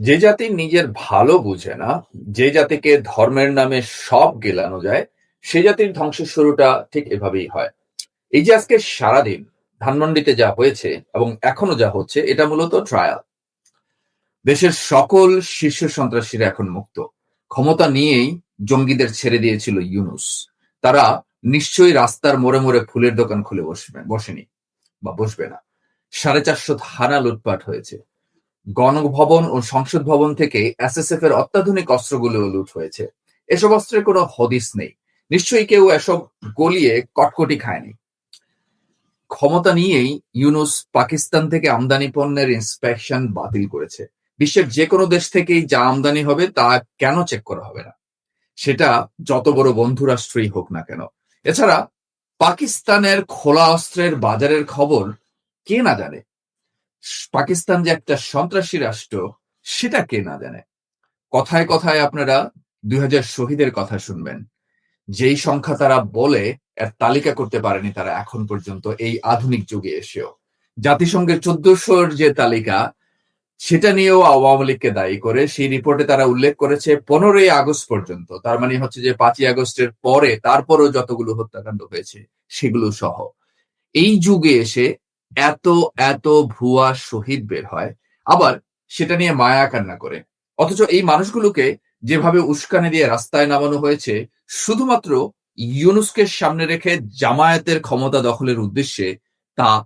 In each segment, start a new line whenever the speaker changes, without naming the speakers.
যে জাতি নিজের ভালো বুঝে না, যে জাতিকে ধর্মের নামে সব গেলানো যায়, সে জাতির ধ্বংসের শুরুটা ঠিক এভাবেই হয়। এই যে আজকে সারাদিন ধানমন্ডিতে যা হয়েছে এবং এখনও যা হচ্ছে এটা মূলত ট্রায়াল। দেশের সকল শীর্ষ সন্ত্রাসীরা এখন মুক্ত। ক্ষমতা নিয়েই জঙ্গিদের ছেড়ে দিয়েছিল ইউনুস। তারা নিশ্চয়ই রাস্তার মোড়ে মোড়ে ফুলের দোকান খুলে বসবে বসেনি বা বসবে না। সাড়ে চারশো থানা লুটপাট হয়েছে। গণভবন ও সংসদ ভবন থেকে এসএসএফ এর অত্যাধুনিক অস্ত্রগুলো লুট হয়েছে। এসব অস্ত্রের কোনো হদিস নেই। নিশ্চয়ই কেউ এসব গলিয়ে কটকটি খায়নি। ক্ষমতা নিয়েই ইউনুস পাকিস্তান থেকে আমদানি পণ্যের ইন্সপেকশন বাতিল করেছে। বিশ্বের যে কোনো দেশ থেকেই যা আমদানি হবে তা কেন চেক করা হবে না? সেটা যত বড় বন্ধু রাষ্ট্রই হোক না কেন। এছাড়া পাকিস্তানের খোলা অস্ত্রের বাজারের খবর কে না জানে? পাকিস্তান যে একটা সন্ত্রাসী রাষ্ট্র, সেটা কে না জানে? কথায় কথায় আপনারা দুই হাজার শহীদের কথা শুনবেন। যেই সংখ্যা তারা বলে এর তালিকা করতে পারেনি তারা এখন পর্যন্ত এই আধুনিক যুগে এসেও। জাতিসংঘের চোদ্দশোর যে তালিকা, সেটা নিয়েও আওয়ামী লীগকে দায়ী করে, সেই রিপোর্টে তারা উল্লেখ করেছে পনেরোই আগস্ট পর্যন্ত। তার মানে হচ্ছে যে পাঁচই আগস্টের পরে তারপরও যতগুলো হত্যাকাণ্ড হয়েছে, সেগুলো সহ। এই যুগে এসে এত এত ভুয়া শহীদ বের হয়, আবার সেটা নিয়ে মায়া কান্না করে। অথচ এই মানুষগুলোকে যেভাবে উস্কানি দিয়ে রাস্তায় নামানো হয়েছে, শুধুমাত্র ইউনুসকে সামনে রেখে জামায়াতের ক্ষমতা দখলের উদ্দেশ্যে তা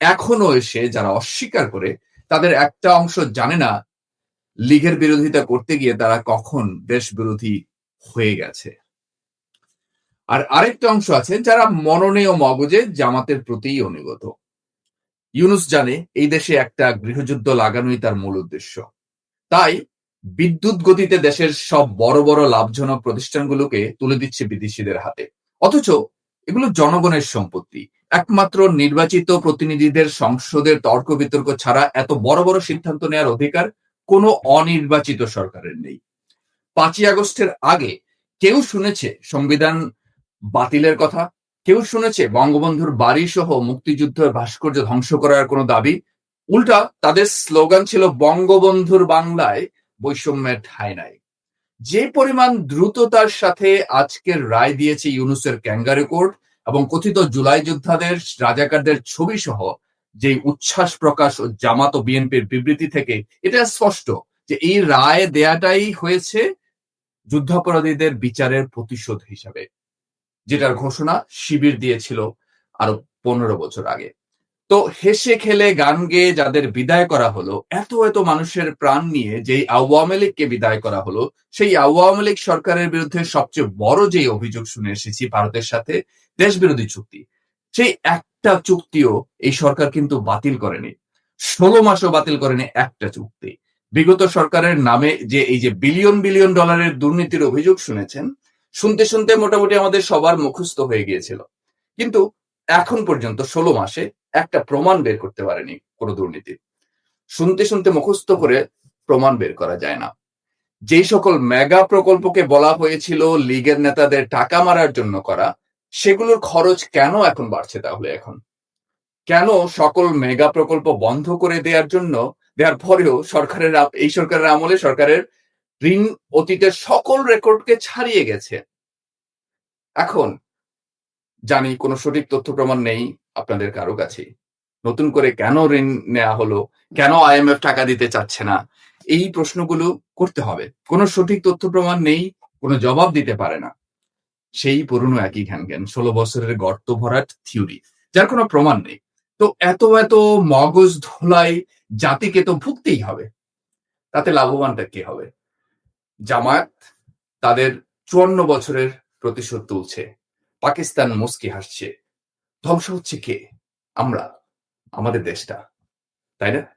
এখনও এসে যারা অস্বীকার করে, তাদের একটা অংশ জানে না লীগের বিরোধিতা করতে গিয়ে তারা কখন দেশ বিরোধী হয়ে গেছে। আর আরেকটা অংশ আছে যারা মননীয় মগজে জামাতের প্রতিই অনুগত। ইউনুস জানে এই দেশে একটা গৃহযুদ্ধ লাগানোই তার মূল উদ্দেশ্য। তাই বিদ্যুৎ গতিতে দেশের সব বড় বড় লাভজনক প্রতিষ্ঠানগুলোকে তুলে দিচ্ছে বিদেশিদের হাতে। অথচ এগুলো জনগণের সম্পত্তি। একমাত্র নির্বাচিত প্রতিনিধিদের সংসদের তর্ক বিতর্ক ছাড়া এত বড় বড় সিদ্ধান্ত নেওয়ার অধিকার কোনো অনির্বাচিত সরকারের নেই। পাঁচই আগস্টের আগে কেউ শুনেছে, সংবিধান বাতিলের কথা কেউ শুনেছে বঙ্গবন্ধুর বাড়ি সহ মুক্তিযুদ্ধের ভাস্কর্য ধ্বংস করার কোনো দাবি? উল্টা, তাদের স্লোগান ছিল বঙ্গবন্ধুর বাংলায় বৈষম্যের ঠাঁই নাই। যে পরিমাণ দ্রুততার সাথে আজকের রায় দিয়েছে ইউনুসের ক্যাঙ্গারি কোর্ট এবং কথিত জুলাই যোদ্ধাদের, রাজাকারদের ছবি সহ যে উচ্ছ্বাস প্রকাশ ও জামাত ও বিএনপির বিবৃতি থেকে, এটা স্পষ্ট যে এই রায় দেয়াটাই হয়েছে যুদ্ধাপরাধীদের বিচারের প্রতিশোধ হিসাবে। যেটার ঘোষণা শিবির দিয়েছিল আরও পনেরো বছর আগে। তো হেসে খেলে গান গেয়ে যাদের বিদায় করা হলো, এত এত মানুষের প্রাণ নিয়ে যেই আওয়ামী লীগকে বিদায় করা হলো, সেই আওয়ামী লীগ সরকারের বিরুদ্ধে সবচেয়ে বড় যে অভিযোগ শুনে এসেছি ভারতের সাথে দেশ বিরোধী চুক্তি। সেই একটা চুক্তিও এই সরকার কিন্তু বাতিল করেনি। ষোলো মাসও বাতিল করেনি একটা চুক্তি। বিগত সরকারের নামে যে এই যে বিলিয়ন বিলিয়ন ডলারের দুর্নীতির অভিযোগ শুনেছেন শুনতে শুনতে মোটামুটি আমাদের সবার মুখস্থ হয়ে গিয়েছিল। কিন্তু এখন পর্যন্ত ষোলো মাসে একটা প্রমাণ বের করতে পারেনি কোনো দুর্নীতি। শুনতে শুনতে মুখস্থ করে প্রমাণ বের করা যায় না। যেই সকল মেগা প্রকল্পকে বলা হয়েছিল লীগের নেতাদের টাকা মারার জন্য করা, সেগুলোর খরচ কেন এখন বাড়ছে তাহলে এখন? কেন সকল মেগা প্রকল্প বন্ধ করে দেওয়ার জন্য, দেওয়ার পরেও সরকারের এই সরকারের আমলে সরকারের ঋণ অতীতের সকল রেকর্ডকে ছাড়িয়ে গেছে। এখন জানি কোনো সঠিক তথ্য প্রমাণ নেই আপনাদের কারও কাছে নতুন করে কেন ঋণ নেওয়া হলো? কেন আইএমএফ টাকা দিতে চাচ্ছে না? এই প্রশ্নগুলো করতে হবে। কোনো সঠিক তথ্য প্রমাণ নেই, কোনো জবাব দিতে পারে না। সেই পুরনো একই ঘ্যান জ্ঞান ষোলো বছরের গর্ত ভরাট থিওরি, যার কোনো প্রমাণ নেই। তো এত এত মগজ ধোলাই জাতিকে তো ভুগতেই হবে। তাতে লাভবানটা কে হবে? জামায়াত তাদের চুয়ান্ন বছরের প্রতিশোধ তুলছে। পাকিস্তান মুস্কি হাসছে। ধ্বংস হচ্ছে কে? আমরা, আমাদের দেশটা। তাই না?